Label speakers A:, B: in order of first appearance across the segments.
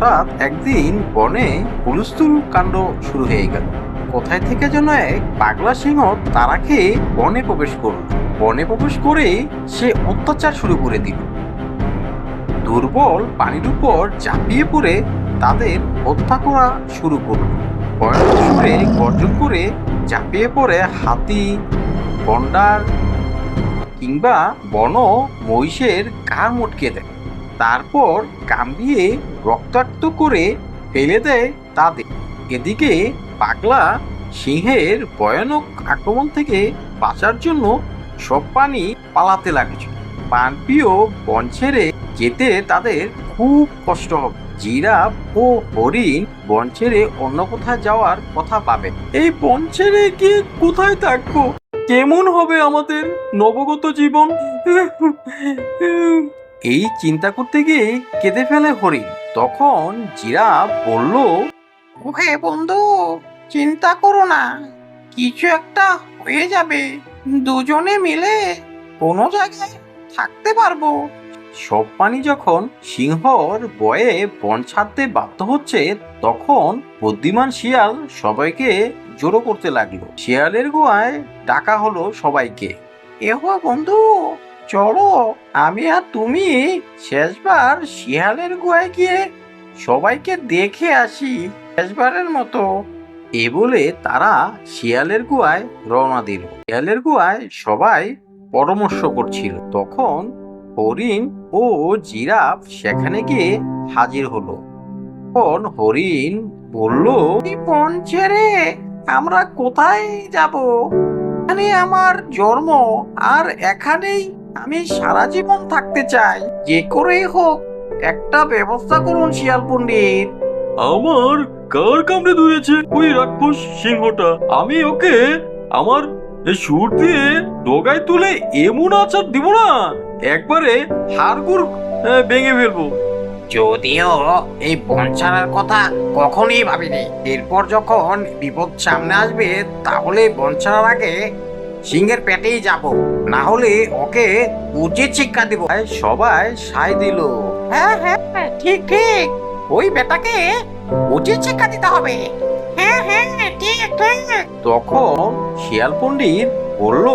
A: হঠাৎ একদিন বনে হুলস্থুল কাণ্ড শুরু হয়ে গেল। কোথায় থেকে যেন এক পাগলা সিংহ তারা খেয়ে বনে প্রবেশ করল। বনে প্রবেশ করে সে অত্যাচার শুরু করে দিল। দুর্বল পানির উপর চাপিয়ে পড়ে তাদের হত্যা করা শুরু করল। ভয়ানক সুরে গর্জন করে চাপিয়ে পড়ে হাতি, গন্ডার কিংবা বন মহিষের ঘাড় মটকে দেয়। তারপর কামড়িয়ে রক্তাক্ত করে ফেলে দেয় তাদের। এদিকে পাগলা সিংহের ভয়ানক আক্রমণ থেকে বাঁচার জন্য সব পানি পালাতে লাগছে। পানপিও বন ছেড়ে যেতে তাদের খুব কষ্ট হবে। জিরাফ ও হরিণ বন ছেড়ে অন্য কোথায় যাওয়ার কথা পাবে এই বন ছেড়ে গিয়ে কোথায় থাকব? কেমন হবে আমাদের নবগত জীবন? এই চিন্তা করতে গিয়ে কেঁদে ফেলে হরিণ। তখন জিরাফ বলল
B: ওহে বন্ধু চিন্তা করো না কিছু একটা হয়ে যাবে। দুজনে মিলে কোনো জায়গায় থাকতে পারব।
A: সব পানি যখন সিংহর বয়ে বন ছাড়তে বাধ্য হচ্ছে তখন বুদ্ধিমান শিয়াল সবাইকে জড়ো করতে লাগল। শিয়ালের গোয়ায় ডাকা হলো সবাইকে।
B: এহো বন্ধু চলো, আমি আর তুমি শেষবার শিয়ালের গুহায় গিয়ে সবাইকে দেখে আসি শেষবারের মতো।
A: এ বলে তারা শিয়ালের গুহায় রওনা দিল। শিয়ালের গুহায় সবাই পরামর্শ করছিল। তখন হরিণ ও জিরাফ সেখানে গিয়ে হাজির হলো। তখন হরিণ বলল
B: বন ছেড়ে আমরা কোথায় যাব? এখানে আমার জন্ম, আর এখানেই আমি সারা জীবন থাকতে চাই। যে করেই হোক একটা ব্যবস্থা করুন শিয়াল পণ্ডিত।
C: আমার কার কামড়ে ধুয়েছে ওই রাক্ষস সিংহটা। আমি ওকে আমার সুর দিয়ে ডগায় তুলে এমন আচার দিব না একবারে হাড়গুড় ভেঙে ফেলব।
B: যদিও এই বন ছাড়ার কথা কখনই ভাবিনি। এরপর যখন বিপদ সামনে আসবে তাহলে বন ছাড়ার আগে সিংহের পেটেই যাব। না হলে ওকে উচিত শিক্ষা দিব।
A: সবাই সাই দিল।
B: হ্যাঁ হ্যাঁ ঠিক ঠিক। ওই বেটাকে উচিত শিক্ষা দিতে হবে। হ্যাঁ হ্যাঁ ঠিক
A: তখন শিয়াল পণ্ডিত বলল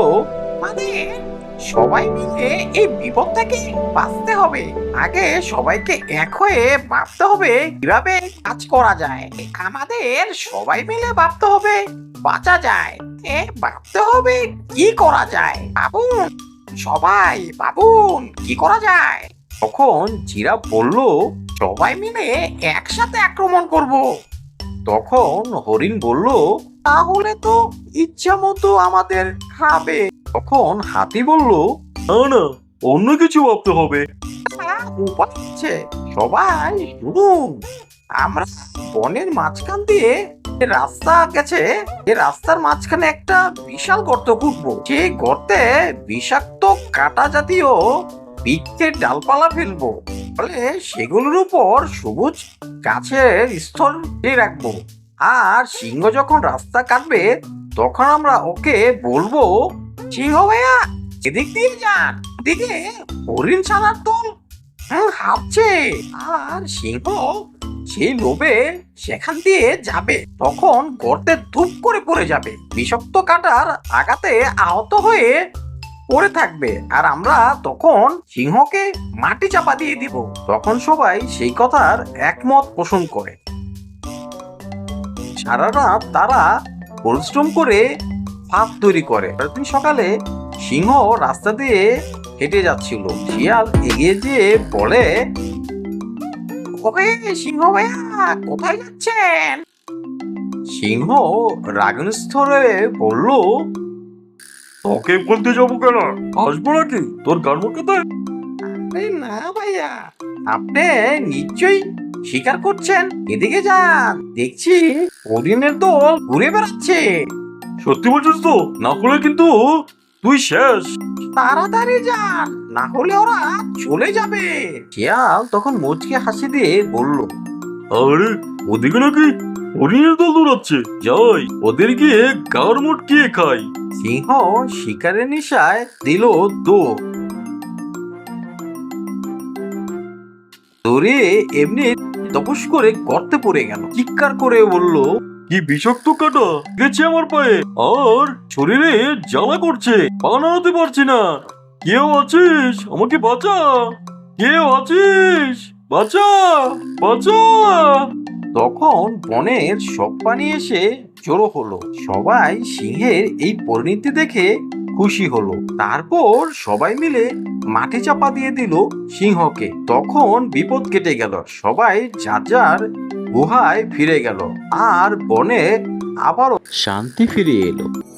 B: আমাদের সবাই মিলে এই বিপদ থেকে বাঁচতে হবে। আগে সবাইকে এক হয়ে ভাবতে হবে কীভাবে কাজ করা যায়। আমাদের সবাই মিলে ভাবতে হবে, বাঁচা যায়। এ, ভাবতে হবে কি করা যায়? বাবুন সবাই বাবুন কি করা যায়?
A: তখন জিরাফ বলল,
B: সবাই মিলে একসাথে আক্রমণ করব।
A: তখন হরিণ বলল
B: তাহলে তো ইচ্ছা মতো আমাদের খাবে।
A: তখন হাতি বলল
C: না না অন্য কিছু ভাবতে হবে।
B: হ্যাঁ, উপায় আছে। সবাই শুনুন। আমরা বনের মাঝখান দিয়ে যে রাস্তা গেছে এই রাস্তার মাঝখানে একটা বিশাল গর্ত খুঁজবো। সেই গর্তে বিষাক্ত কাটা জাতীয় বৃক্ষের ডালপালা ফেলব। ফলে সেগুলোর উপর সবুজ গাছের স্তর দিয়ে রাখব। আর সিংহ যখন রাস্তা কাটবে তখন আমরা ওকে বলব সিংহ ভাইয়া এদিক দিয়ে যান দিকে হরিণ ছানার দল হুম, হাঁপছে আর সিংহ সেই লোভে সেখান দিয়ে যাবে। তখন গর্তে ধূপ করে পড়ে যাবে। বিষাক্ত কাটার আঘাতে আহত হয়ে পড়ে থাকবে। আর আমরা তখন সিংহকে মাটি চাপা দিয়ে দিব।
A: তখন সবাই সেই কথার একমত পোষণ করে। সারা রাত তারা পরিশ্রম করে ফাঁদ তৈরি করে। দিন সকালে সিংহ রাস্তা দিয়ে হেঁটে যাচ্ছিল। শিয়াল এগিয়ে যেয়ে বলে
B: ওকে সিংহ ভাইয়া কোথায় যাচ্ছেন?
A: সিংহ রাগনস্থরে বলল
C: তোকে বলতে যাব কেন? আসব নাকি? তোর গান
B: আরে না ভাইয়া আপনি নিশ্চয়ই স্বীকার করছেন? এদিকে যান। দেখছি হরিণের দল ঘুরে বেড়াচ্ছে।
C: সত্যি বলছিস তো? না হলে কিন্তু তুই শেষ।
B: তাড়াতাড়ি যান না হলে ওরা চলে যাবে।
A: শিয়াল তখন মুচকে হাসি দিয়ে বলল
C: আরে ওদিকে নাকি হরিণের দল দৌড়াচ্ছে। যাই ওদের গিয়ে গার মুটকিয়ে খাই।
A: সিংহ শিকারের নিশায় দিল দৌড়। দৌড়ে এমনি তপস করে গর্তে পড়ে গেল। চিৎকার করে বলল,
C: কি বিষাক্ত কাটা? গেছে আমার পায়ে। আর শরীরে জ্বালা করছে। পা পারছি না। কেউ আছিস? আমাকে বাঁচা। কেউ আছিস? বাঁচা! বাঁচা!
A: তখন বনের সব পানি এসে জড়ো হলো। সবাই সিংহের এই পরিণতি দেখে খুশি হলো। তারপর সবাই মিলে মাটি চাপা দিয়ে দিল সিংহকে। তখন বিপদ কেটে গেল। সবাই যার যার গুহায় ফিরে গেল। আর বনে আবারও শান্তি ফিরে এলো।